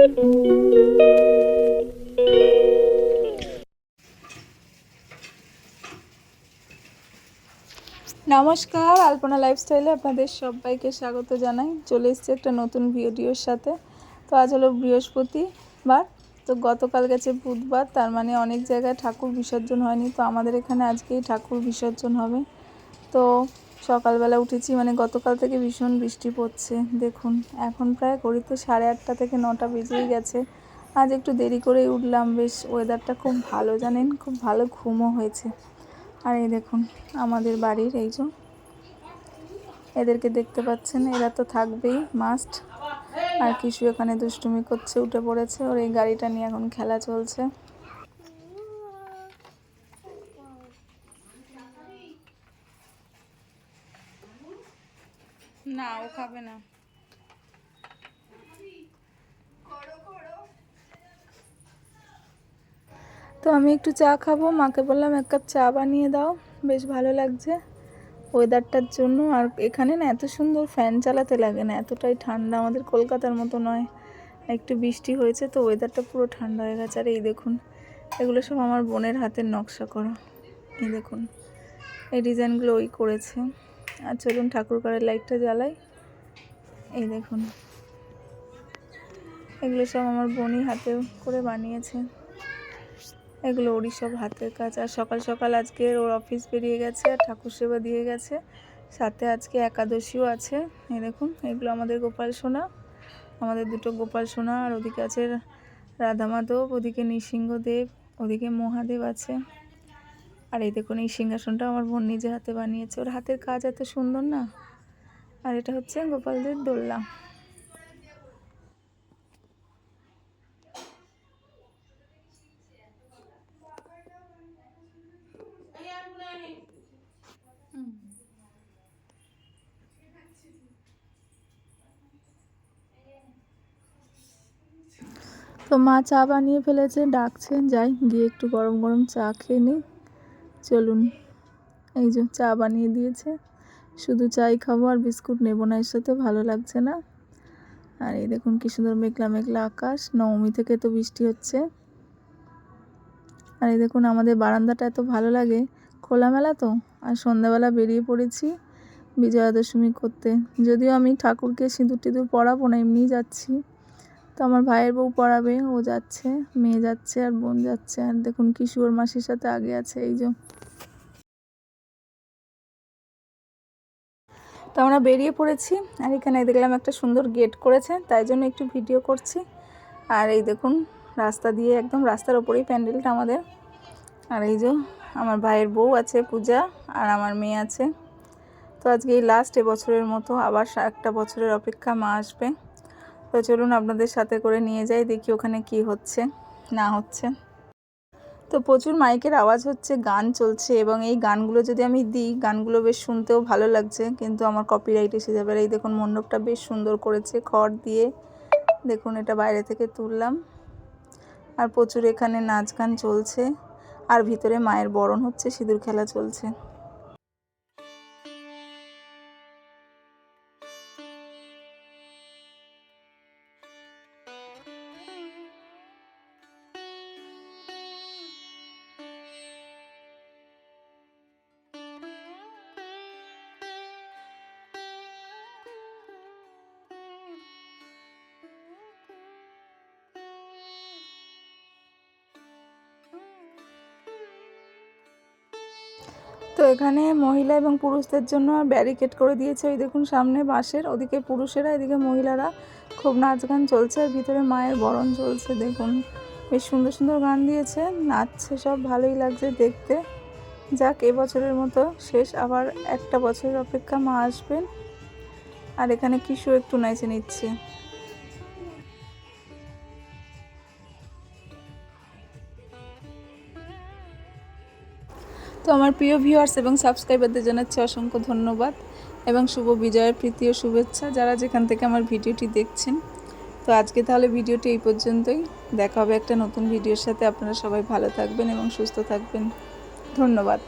নমস্কার, আলপনা লাইফস্টাইলে আপনাদের সবাইকে স্বাগত জানাই। চলে এসেছি একটা নতুন ভিডিওর সাথে। তো আজ হলো বৃহস্পতিবার, তো গতকাল গেছে বুধবার, তার মানে অনেক জায়গায় ঠাকুর বিসর্জন হয়নি। তো আমাদের এখানে আজকেই ঠাকুর বিসর্জন হবে। তো সকালবেলা উঠেছি মানে গতকাল থেকে ভীষণ বৃষ্টি পড়ছে, দেখুন। এখন প্রায় ঘড়িতে সাড়ে আটটা থেকে নটা বেজেই গেছে। আজ একটু দেরি করেই উঠলাম, বেশ ওয়েদারটা খুব ভালো, জানেন? খুব ভালো ঘুমও হয়েছে। আর এই দেখুন, আমাদের বাড়ির এই যে, এদেরকে দেখতে পাচ্ছেন, এরা তো থাকবেই মাস্ট আর কিছু এখানে দুষ্টুমি করছে, উঠে পড়েছে, ওর এই গাড়িটা নিয়ে এখন খেলা চলছে। না ও খাবে না। তো আমি একটু চা খাব। মাকে বললাম এক কাপ চা বানিয়ে দাও। বেশ ভালো লাগছে ওয়েদারটার জন্য। আর এখানে না এত সুন্দর ফ্যান চালাতে লাগে না। এতটাই ঠান্ডা। আমাদের কলকাতার মতো নয়। একটু বৃষ্টি হয়েছে তো ওয়েদারটা পুরো ঠান্ডা হয়ে গেছে। আর এই দেখুন এগুলো সব আমার বোনের হাতের নকশা করা। এই দেখুন এই ডিজাইনগুলো ওই করেছে। আর চলুন ঠাকুর ঘরের লাইটটা জ্বালাই। এই দেখুন। এগুলো সব আমার বোনই হাতে করে বানিয়েছে। এগুলো ওরই সব হাতের কাজ। আর সকাল সকাল আজকে ওর অফিস বেরিয়ে গেছে আর ঠাকুর সেবা দিয়ে গেছে। সাথে আজকে একাদশীও আছে। এই দেখুন, এগুলো আমাদের গোপাল সোনা। আমাদের দুটো গোপাল সোনা আর ওদিকে আছে রাধা মাধব ওদিকে নৃসিংহদেব, ওদিকে মহাদেব আছে। আর এই দেখুন, এই সিংহাসনটা আমার বোন নিজে হাতে বানিয়েছে। ওর হাতের কাজ এত সুন্দর না? আর এটা হচ্ছে গোপালদের দোল্লা তো মা চা বানিয়ে ফেলেছে ডাকছে যাই, গিয়ে একটু গরম গরম চা খেয়ে নিই চলুন। এই যে চা বানিয়ে দিয়েছে। শুধু চাই খাব আর বিস্কুট নেব না, এর সাথে ভালো লাগছে না। আর এই দেখুন কি সুন্দর মেঘলা মেঘলা আকাশ, নবমী থেকে তো বৃষ্টি হচ্ছে। আর এই দেখুন আমাদের বারান্দাটা এত ভালো লাগে, খোলামেলা তো। আর সন্ধ্যাবেলা বেরিয়ে পড়েছি বিজয়া দশমী করতে। যদিও আমি ঠাকুরকে সিঁদুর টিঁদুর পরাবো না, এমনিই যাচ্ছি। তো আমার ভাইয়ের বউ পড়াবে ও যাচ্ছে, মেয়ে যাচ্ছে আর বোন যাচ্ছে। আর দেখুন কিশোর মাসির সাথে আগে আছে, এই যে তো আমরা বেরিয়ে পড়েছি আর এখানে দেখলাম একটা সুন্দর গেট করেছে, তাই জন্য একটু ভিডিও করছি। আর এই দেখুন, রাস্তা দিয়ে একদম রাস্তার ওপরেই প্যান্ডেলটা আমাদের। আর এই যে আমার ভাইয়ের বউ আছে পূজা আর আমার মেয়ে আছে। তো আজকে এই লাস্ট এবছরের মতো আবার একটা বছরের অপেক্ষা মা আসবে। তো চলুন আপনাদের সাথে করে নিয়ে যাই, দেখি ওখানে কি হচ্ছে, না হচ্ছে। তো প্রচুর মাইকের আওয়াজ হচ্ছে, গান চলছে এবং এই গানগুলো যদি আমি দিই, গানগুলো বেশ শুনতেও ভালো লাগছে। কিন্তু আমার কপিরাইট এসে যাবে। এই দেখুন, মণ্ডপটা বেশ সুন্দর করেছে খড় দিয়ে। দেখুন, এটা বাইরে থেকে তুললাম। আর প্রচুর এখানে নাচ গান চলছে। আর ভিতরে মায়ের বরণ হচ্ছে, সিঁদুর খেলা চলছে। তো এখানে মহিলা এবং পুরুষদের জন্য ব্যারিকেড করে দিয়েছে। ওই দেখুন, সামনে বাঁশের, ওদিকে পুরুষেরা, এদিকে মহিলারা খুব নাচ গান চলছে আর ভিতরে মায়ের বরণ চলছে। দেখুন, বেশ সুন্দর সুন্দর গান দিয়েছে, নাচছে সব, ভালোই লাগছে দেখতে। যাক, এবছরের মতো শেষ, আবার একটা বছরের অপেক্ষা মা আসবেন। আর এখানে কিশু একটু নাচে নিচ্ছে। আমার প্রিয় ভিউয়ার্স এবং সাবস্ক্রাইবারদের জানাচ্ছি অসংখ্য ধন্যবাদ এবং শুভ বিজয়ের প্রীতি ও শুভেচ্ছা যারা যেখান থেকে আমার ভিডিওটি দেখছেন। তো আজকে তাহলে ভিডিওটি এই পর্যন্তই। দেখা হবে একটা নতুন ভিডিওর সাথে। আপনারা সবাই ভালো থাকবেন এবং সুস্থ থাকবেন। ধন্যবাদ।